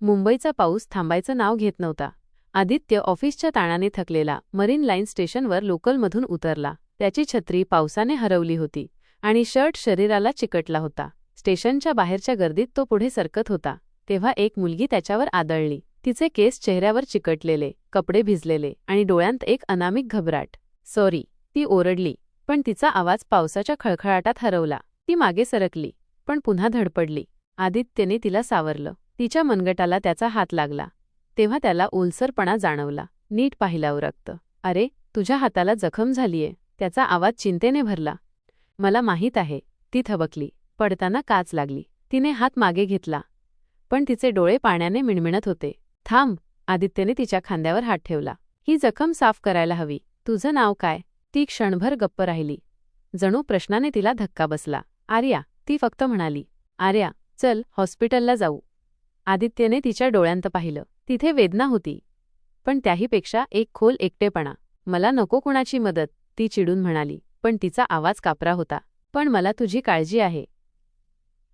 मुंबईचा पाऊस थांबायचं नाव घेत नव्हता. आदित्य ऑफिसच्या ताणाने थकलेला मरीन लाईन स्टेशनवर लोकलमधून उतरला. त्याची छत्री पावसाने हरवली होती आणि शर्ट शरीराला चिकटला होता. स्टेशनच्या बाहेरच्या गर्दीत तो पुढे सरकत होता. तेव्हा एक मुलगी त्याच्यावर आदळली. तिचे केस चेहऱ्यावर चिकटलेले कपडे भिजलेले आणि डोळ्यांत एक अनामिक घबराट. सॉरी. ती ओरडली पण तिचा आवाज पावसाच्या खळखळाटात हरवला. ती मागे सरकली पण पुन्हा धडपडली. आदित्यने तिला सावरलं. तिच्या मनगटाला त्याचा हात लागला. तेव्हा त्याला ओलसरपणा जाणवला. नीट पाहिला रक्त. अरे तुझ्या हाताला जखम झालीये. त्याचा आवाज चिंतेने भरला. मला माहीत आहे ती थबकली. पडताना काच लागली. तिने हात मागे घेतला. पण तिचे डोळे पाण्याने मिणमिणत होते. थांब आदित्यने तिच्या खांद्यावर हात ठेवला. ही जखम साफ करायला हवी. तुझं नाव काय ती क्षणभर गप्प राहिली. जणू प्रश्नाने तिला धक्का बसला. आर्या ती फक्त म्हणाली. आर्या चल हॉस्पिटलला जाऊ. आदित्यने तिच्या डोळ्यांत पाहिलं. तिथे वेदना होती. पण त्याहीपेक्षा एक खोल एकटेपणा. मला नको कुणाची मदत ती चिडून म्हणाली. पण तिचा आवाज कापरा होता. पण मला तुझी काळजी आहे.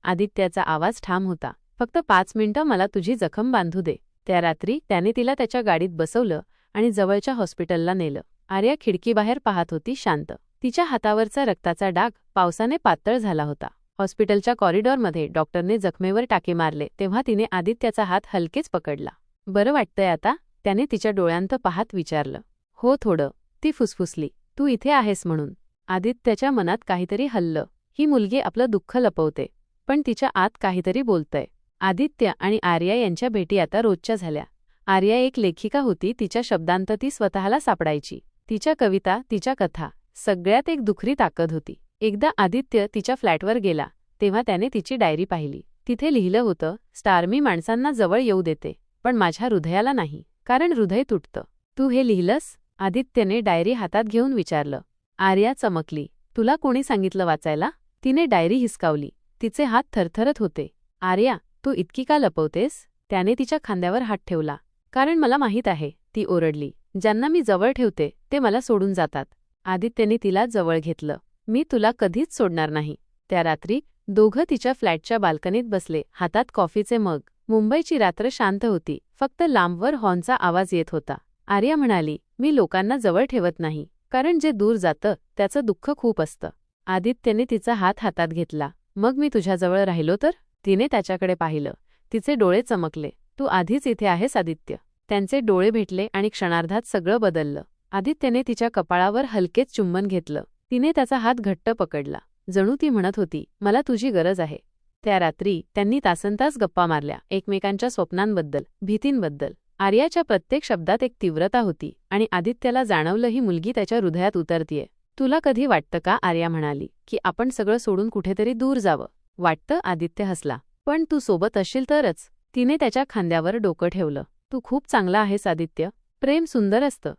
आदित्याचा आवाज ठाम होता. फक्त पाच मिनिटं मला तुझी जखम बांधू दे. त्या रात्री त्याने तिला त्याच्या गाडीत बसवलं आणि जवळच्या हॉस्पिटलला नेलं. आर्या खिडकीबाहेर पाहत होती शांत. तिच्या हातावरचा रक्ताचा डाग पावसाने पातळ झाला होता. हॉस्पिटलच्या कॉरिडॉरमध्ये डॉक्टरने जखमेवर टाके मारले तेव्हा तिने आदित्याचा हात हलकेच पकडला. बरं वाटतंय आता त्याने तिच्या डोळ्यांत पाहत विचारलं. हो थोडं ती फुसफुसली. तू इथे आहेस म्हणून. आदित्याच्या मनात काहीतरी हल्लं. ही मुलगी आपलं दुःख लपवते पण तिच्या आत काहीतरी बोलतंय. आदित्य आणि आर्या यांच्या भेटी आता रोजच्या झाल्या. आर्या एक लेखिका होती तिच्या शब्दांत ती स्वतःला सापडायची. तिच्या कविता तिच्या कथा सगळ्यात एक दुखरी ताकद होती. एकदा आदित्य तिच्या फ्लॅटवर गेला तेव्हा त्याने तिची डायरी पाहिली. तिथे लिहिलं होतं स्टार मी माणसांना जवळ येऊ देते पण माझ्या हृदयाला नाही कारण हृदय तुटतं. तू हे लिहिलंस? आदित्यने डायरी हातात घेऊन विचारलं. आर्या चमकली. तुला कोणी सांगितलं वाचायला? तिने डायरी हिसकावली. तिचे हात थरथरत होते. आर्या तू इतकी का लपवतेस? त्याने तिच्या खांद्यावर हात ठेवला. कारण मला माहीत आहे ती ओरडली. ज्यांना मी जवळ ठेवते ते मला सोडून जातात. आदित्यने तिला जवळ घेतलं. मी तुला कधीच सोडणार नाही. त्या रात्री दोघं तिच्या फ्लॅटच्या बाल्कनीत बसले हातात कॉफीचे मग. मुंबईची रात्र शांत होती फक्त लांबवर हॉर्नचा आवाज येत होता. आर्या म्हणाली मी लोकांना जवळ ठेवत नाही कारण जे दूर जातं त्याचं दुःख खूप असतं. आदित्यने तिचा हात हातात घेतला. मग मी तुझ्याजवळ राहिलो तर? तिने त्याच्याकडे पाहिलं. तिचे डोळे चमकले. तू आधीच इथे आहेस आदित्य. त्यांचे डोळे भेटले आणि क्षणार्धात सगळं बदललं. आदित्यने तिच्या कपाळावर हलकेच चुंबन घेतलं. तिने त्याचा हात घट्ट पकडला. जणू ती म्हणत होती मला तुझी गरज आहे. त्या रात्री त्यांनी तासनतास गप्पा मारल्या एकमेकांच्या स्वप्नांबद्दल भीतींबद्दल. आर्याच्या प्रत्येक शब्दात एक तीव्रता होती आणि आदित्याला जाणवलं ही मुलगी त्याच्या हृदयात उतरतीये. तुला कधी वाटतं का आर्या म्हणाली की आपण सगळं सोडून कुठेतरी दूर जावं? वाटतं आदित्य हसला. पण तू सोबत असशील तरच. तिने त्याच्या खांद्यावर डोकं ठेवलं. तू खूप चांगला आहेस आदित्य. प्रेम सुंदर असतं.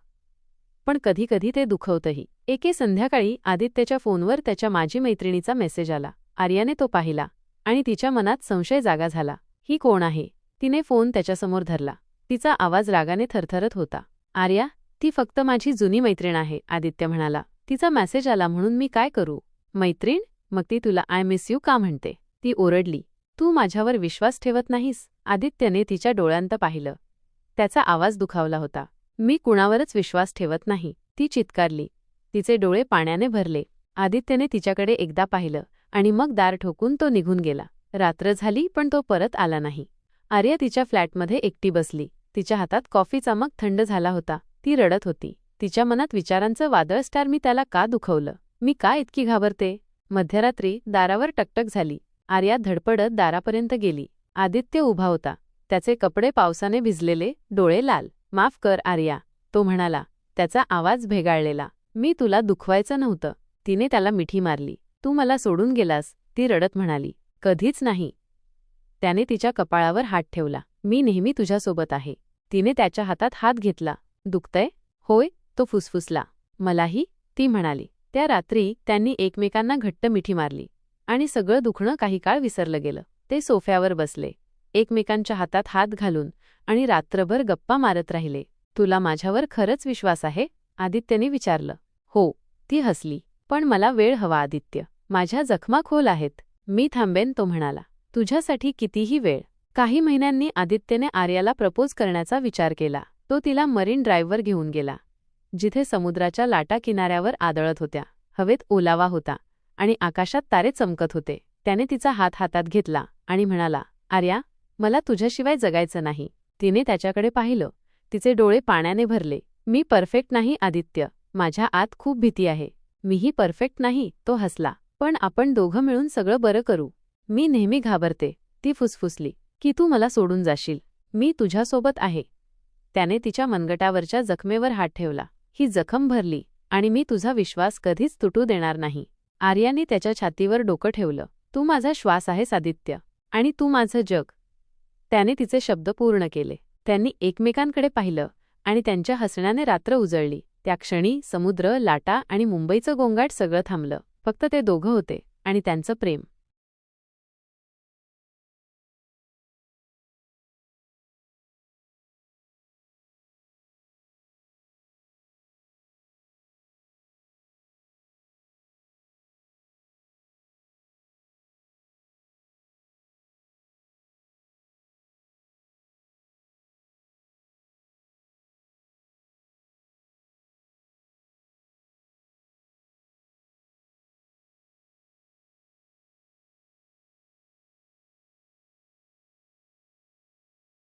पण कधीकधी ते दुखवतंही. एके संध्याकाळी आदित्यच्या फोनवर त्याच्या माजी मैत्रिणीचा मेसेज आला. आर्याने तो पाहिला आणि तिच्या मनात संशय जागा झाला. ही कोण आहे? तिने फोन त्याच्यासमोर धरला. तिचा आवाज रागाने थरथरत होता. आर्या ती फक्त माझी जुनी मैत्रीण आहे आदित्य म्हणाला. तिचा मेसेज आला म्हणून मी काय करू? मैत्रीण? मग ती तुला आय मिस यू का म्हणते? ती ओरडली. तू माझ्यावर विश्वास ठेवत नाहीस? आदित्यने तिच्या डोळ्यांत पाहिलं. त्याचा आवाज दुखावला होता. मी कुणावरच विश्वास ठेवत नाही. ती चित्कारली. तिचे डोळे पाण्याने भरले. आदित्यने तिच्याकडे एकदा पाहिलं आणि मग दार ठोकून तो निघून गेला. रात्र झाली पण तो परत आला नाही. आर्या तिच्या फ्लॅटमध्ये एकटी बसली. तिच्या हातात कॉफीचा मग थंड झाला होता. ती रडत होती. तिच्या मनात विचारांचं वादळ स्टार मी त्याला का दुखवलं? मी का इतकी घाबरते? मध्यरात्री दारावर टकटक झाली. आर्या धडपडत दारापर्यंत गेली. आदित्य उभा होता. त्याचे कपडे पावसाने भिजलेले डोळे लाल. माफ कर आर्या तो म्हणाला. त्याचा आवाज भेगाळलेला. मी तुला दुखवायचं नव्हतं. तिने त्याला मिठी मारली. तू मला सोडून गेलास ती रडत म्हणाली. कधीच नाही. त्याने तिच्या कपाळावर हात ठेवला. मी नेहमी तुझ्यासोबत आहे. तिने त्याच्या हातात हात घेतला. दुखतंय? होय. तो फुसफुसला. मलाही? ती म्हणाली. त्या रात्री त्यांनी एकमेकांना घट्ट मिठी मारली आणि सगळं दुखणं काही काळ विसरलं गेलं. ते सोफ्यावर बसले. एकमेकांच्या हातात हात घालून आणि रात्रभर गप्पा मारत राहिले. तुला माझ्यावर खरंच विश्वास आहे? आदित्यने विचारलं. हो ती हसली. पण मला वेळ हवा आदित्य. माझ्या जखमा खोल आहेत. मी थांबेन तो म्हणाला. तुझ्यासाठी कितीही वेळ. काही महिन्यांनी आदित्यने आर्याला प्रपोज करण्याचा विचार केला. तो तिला मरीन ड्राईव्हवर घेऊन गेला. जिथे समुद्राच्या लाटा किनाऱ्यावर आदळत होत्या. हवेत ओलावा होता आणि आकाशात तारे चमकत होते. त्याने तिचा हात हातात घेतला आणि म्हणाला आर्या मला तुझ्याशिवाय जगायचं नाही. तिने त्याच्याकडे पाहिलं. तिचे डोळे पाण्याने भरले. मी परफेक्ट नाही आदित्य. माझ्या आत खूप भीती आहे. मीही परफेक्ट नाही तो हसला. पण आपण दोघं मिळून सगळं बरं करू. मी नेहमी घाबरते. ती फुसफुसली. की तू मला सोडून जाशील. मी तुझ्यासोबत आहे. त्याने तिच्या मनगटावरच्या जखमेवर हात ठेवला. ही जखम भरली. आणि मी तुझा विश्वास कधीच तुटू देणार नाही. आर्याने त्याच्या छातीवर डोकं ठेवलं. तू माझा श्वास आहेस आदित्य. आणि तू माझं जग. त्याने तिचे शब्द पूर्ण केले. त्यांनी एकमेकांकडे पाहिलं. आणि त्यांच्या हसण्याने रात्र उजळली. त्या क्षणी समुद्र लाटा आणि मुंबईचं गोंगाट सगळं थांबलं. फक्त ते दोघं होते आणि त्यांचं प्रेम.